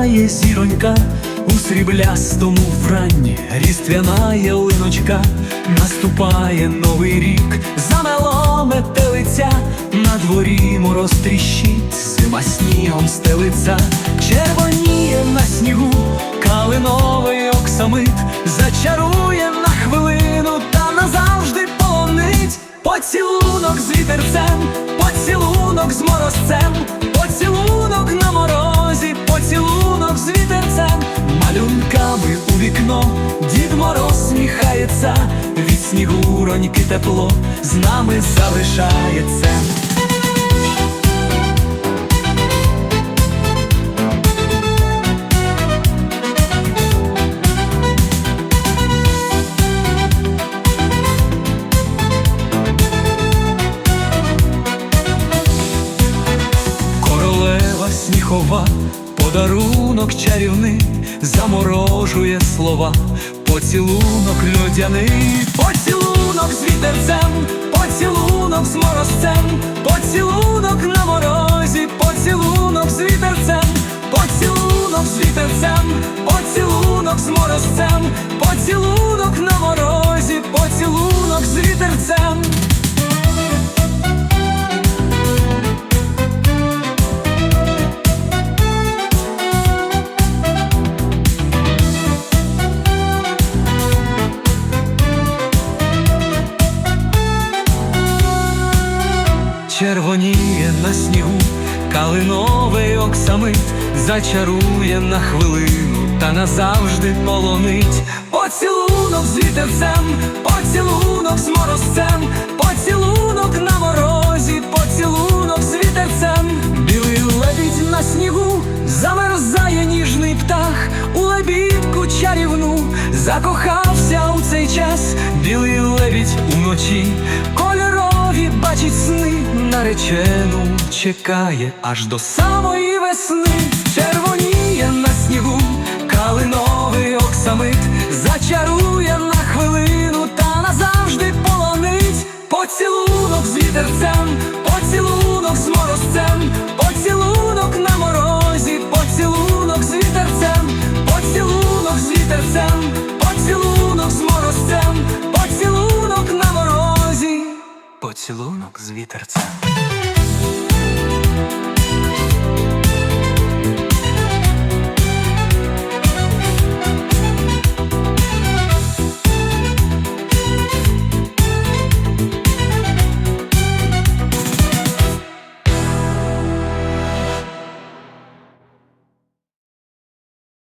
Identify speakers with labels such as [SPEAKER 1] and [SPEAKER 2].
[SPEAKER 1] сяє зіронька. У сріблястому вранні, різдвяна ялиночка, наступає новий рік, замело метелиця, на дворі мороз тріщить, зима снігом стелиться, червоніє на снігу, калиновий оксамит, зачарує на хвилину та назавжди полонить. Поцілунок з вітерцем, поцілунок з морозцем, поцілунок на морозі, поцілунок з вітерцем, малюнками у вікно, дід мороз сміхається, від снігуроньки тепло з нами залишається. Сніхова, подарунок чарівний, заморожує слова, поцілунок людяний, поцілунок з вітерцем, поцілунок з морозцем, поцілунок на морозі, поцілунок з вітерцем, поцілунок з вітерцем, поцілунок з морозцем, поцілунок Червоніє на снігу, калиновий оксамит зачарує на хвилину та назавжди полонить. Поцілунок з вітерцем, поцілунок з морозцем, поцілунок на морозі, поцілунок з вітерцем. Білий лебідь на снігу, замерзає ніжний птах, у лебідку чарівну закохався у цей час. Білий лебідь уночі, наречену чекає аж до самої весни, червоніє на поцілунок з вітерцем.